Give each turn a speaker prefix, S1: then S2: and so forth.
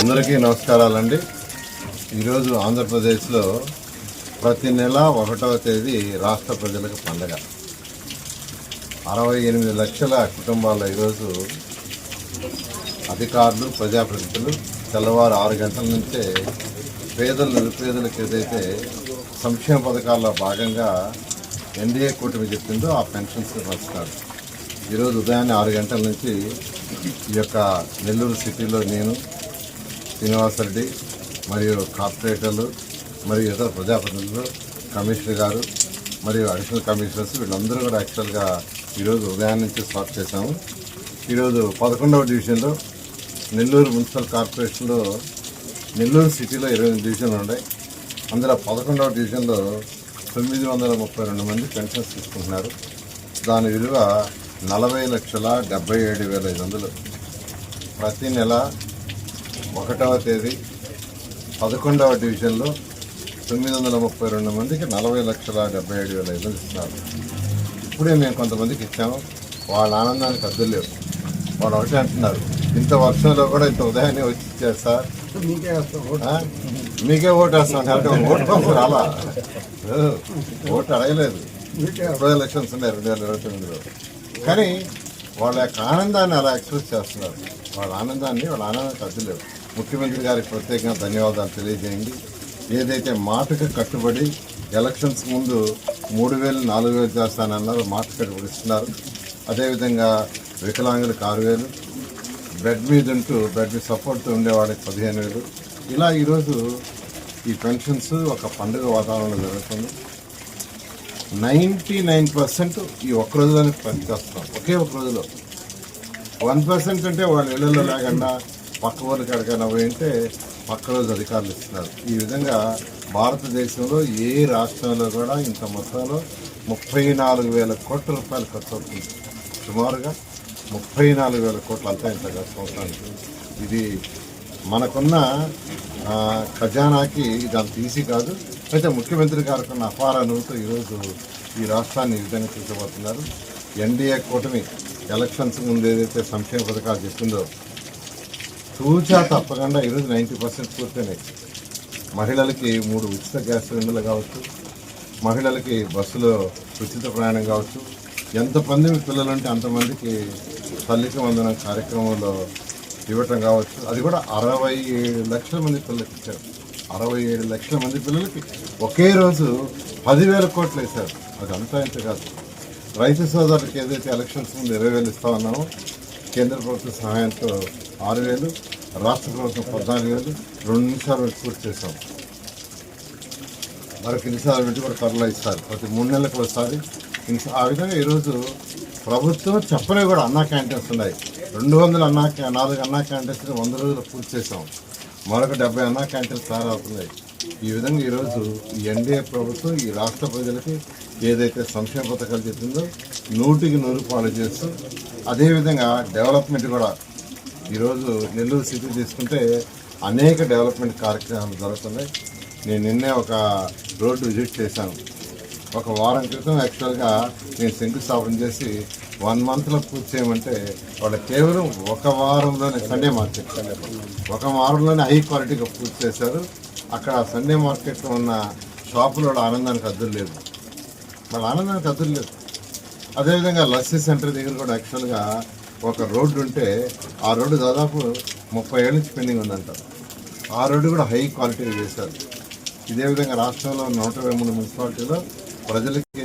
S1: అందరికీ నమస్కారాలండి. ఈరోజు ఆంధ్రప్రదేశ్లో ప్రతి నెల ఒకటవ తేదీ రాష్ట్ర ప్రజలకు పండగ. అరవై ఎనిమిది లక్షల కుటుంబాల ఈరోజు అధికారులు ప్రజాప్రతినిధులు తెల్లవారు ఆరు గంటల నుంచే పేదలు నిరుపేదలకు ఏదైతే సంక్షేమ పథకాల్లో భాగంగా ఎన్డీఏ కూటమి చెప్పిందో ఆ పెన్షన్స్ వస్తారు ఈరోజు ఉదయాన్నే ఆరు గంటల నుంచి ఈ యొక్క నెల్లూరు సిటీలో నేను శ్రీనివాసరెడ్డి మరియు కార్పొరేటర్లు మరియు ఇతర ప్రజాప్రతినిధులు కమిషనర్ గారు మరియు అడిషనల్ కమిషనర్స్ వీళ్ళందరూ కూడా యాక్చువల్గా ఈరోజు ఉదయం నుంచి స్టార్ట్ చేశాము. ఈరోజు పదకొండవ డివిజన్లో నెల్లూరు మున్సిపల్ కార్పొరేషన్లో నెల్లూరు సిటీలో ఇరవై డివిజన్లు ఉన్నాయి. అందులో పదకొండవ డివిజన్లో తొమ్మిది వందల ముప్పై రెండు మంది పెన్షన్స్ తీసుకుంటున్నారు. దాని విలువ నలభై లక్షల డెబ్బై ఏడు వేల ఐదు వందలు. ప్రతి నెల ఒకటవ తేదీ పదకొండవ డివిజన్లో తొమ్మిది వందల ముప్పై రెండు మందికి నలభై లక్షల డెబ్బై ఏడు వేల ఐదు ఇస్తున్నారు. ఇప్పుడే మేము కొంతమందికి ఇచ్చాము. వాళ్ళ ఆనందానికి అద్దులు లేవు. వాళ్ళు ఒకటే అంటున్నారు. ఇంత వర్షంలో కూడా ఇంత ఉదయాన్నే వచ్చి ఇచ్చారు సార్? మీకే ఓటు వేస్తాం. అంటే ఓటు కోసం రాలా? ఓటు అడగలేదు. ఇప్పుడు ఎలక్షన్స్ ఉన్నాయి రెండు వేల ఇరవై తొమ్మిదిలో. కానీ వాళ్ళ యొక్క ఆనందాన్ని అలా ఎక్స్ప్రెస్ చేస్తున్నారు. వాళ్ళ ఆనందాన్ని వాళ్ళ ఆనందానికి అద్దులేవు ముఖ్యమంత్రి గారికి ప్రత్యేకంగా ధన్యవాదాలు తెలియజేయండి. ఏదైతే మాటకు కట్టుబడి ఎలక్షన్స్ ముందు మూడు వేలు నాలుగు వేలు చేస్తానన్నారు మాట కట్టుబడి ఇస్తున్నారు. అదేవిధంగా వికలాంగులకు ఆరు వేలు బెడ్ మీద ఉంటూ బెడ్ మీద సపోర్ట్తో ఉండేవాడికి పదిహేను వేలు. ఇలా ఈరోజు ఈ పెన్షన్స్ ఒక పండుగ వాతావరణంలో జరుగుతుంది. నైంటీ నైన్ పర్సెంట్ ఈ ఒక్క రోజులోనే పనిచేస్తాం ఒకే ఒక రోజులో. వన్ పర్సెంట్ అంటే వాళ్ళ ఇళ్ళలో లేకుండా పక్క ఊరికి ఎక్కడికైనా పోయి ఉంటే పక్క రోజు అధికారులు ఇస్తున్నారు. ఈ విధంగా భారతదేశంలో ఏ రాష్ట్రంలో కూడా ఇంత మొత్తంలో ముప్పై నాలుగు వేల కోట్ల రూపాయలు ఖర్చు అవుతుంది. సుమారుగా ముప్పై నాలుగు వేల కోట్లు అంతా ఇంత ఖర్చు అవుతుంది. ఇది మనకున్న ఖజానాకి ఇది అంత ఈజీ కాదు. అయితే ముఖ్యమంత్రి గారికి ఉన్న అపార అనుభూతి ఈరోజు ఈ రాష్ట్రాన్ని ఈ విధంగా చూసబోతున్నారు ఎన్డీఏ కూటమి ఎలక్షన్స్ ముందు ఏదైతే సంక్షేమ పథకాలు చెప్పిందో చూచా తప్పకుండా ఈరోజు నైంటీ పర్సెంట్ పూర్తయినాయి. మహిళలకి మూడు ఉచిత గ్యాస్ సిలిండర్లు కావచ్చు మహిళలకి బస్సులో ఉచిత ప్రయాణం కావచ్చు. ఎంతమంది పిల్లలు ఉంటే అంతమందికి తల్లికి వందన కార్యక్రమంలో ఇవ్వటం కావచ్చు. అది కూడా అరవై ఏడు లక్షల మంది పిల్లలకి ఇచ్చారు. అరవై ఏడు లక్షల మంది పిల్లలకి ఒకే రోజు పదివేల కోట్లు వేశారు. అది అంతా ఇంత కాదు. రైతు సోదరులకు ఏదైతే ఎలక్షన్స్ ముందు ఇరవై వేలు ఇస్తా ఉన్నామో కేంద్ర ప్రభుత్వ సహాయంతో ఆరు వేలు రాష్ట్ర ప్రభుత్వం పద్నాలుగు వేలు రెండు నిమిషాలు పెట్టి పూర్తి చేస్తాం మరొక నిమిషాలు పెట్టి కూడా త్వరలో ఇస్తారు. ప్రతి మూడు నెలలకు ఒకసారి. ఆ విధంగా ఈరోజు ప్రభుత్వం చెప్పలేవి కూడా అన్నా క్యాంటీన్స్ ఉన్నాయి. రెండు వందల అన్నా నాలుగు అన్నా క్యాంటీన్స్ వంద రోజులు పూర్తి చేసాం మరొక డెబ్బై అన్నా క్యాంటీన్స్ తయారవుతున్నాయి. ఈ విధంగా ఈరోజు ఈ ఎన్డీఏ ప్రభుత్వం ఈ రాష్ట్ర ప్రజలకి ఏదైతే సంక్షేమ పథకాలు చెప్పిందో నూటికి నూరు పాలు చేస్తూ అదేవిధంగా డెవలప్మెంట్ కూడా ఈరోజు నెల్లూరు సిటీ తీసుకుంటే అనేక డెవలప్మెంట్ కార్యక్రమాలు జరుగుతున్నాయి. నేను నిన్నే ఒక రోడ్డు విజిట్ చేశాను. ఒక వారం క్రితం యాక్చువల్గా నేను శంకుస్థాపన చేసి వన్ మంత్లో పూర్తి చేయమంటే వాళ్ళు కేవలం ఒక వారంలోనే సండే మార్కెట్. ఒక వారంలోనే హై క్వాలిటీగా పూర్తి చేశారు. అక్కడ సండే మార్కెట్లో ఉన్న షాపులో వాళ్ళ ఆనందానికి అద్దులు లేదు వాళ్ళ ఆనందానికి అద్దులు లేదు అదేవిధంగా లస్సీ సెంటర్ దగ్గర కూడా యాక్చువల్గా ఒక రోడ్డు ఉంటే ఆ రోడ్డు దాదాపు ముప్పై ఏళ్ళ నుంచి పెండింగ్ ఉందంట. ఆ రోడ్డు కూడా హై క్వాలిటీగా చేశారు ఇదే విధంగా రాష్ట్రంలో నూట ఇరవై మూడు మున్సిపాలిటీలో ప్రజలకి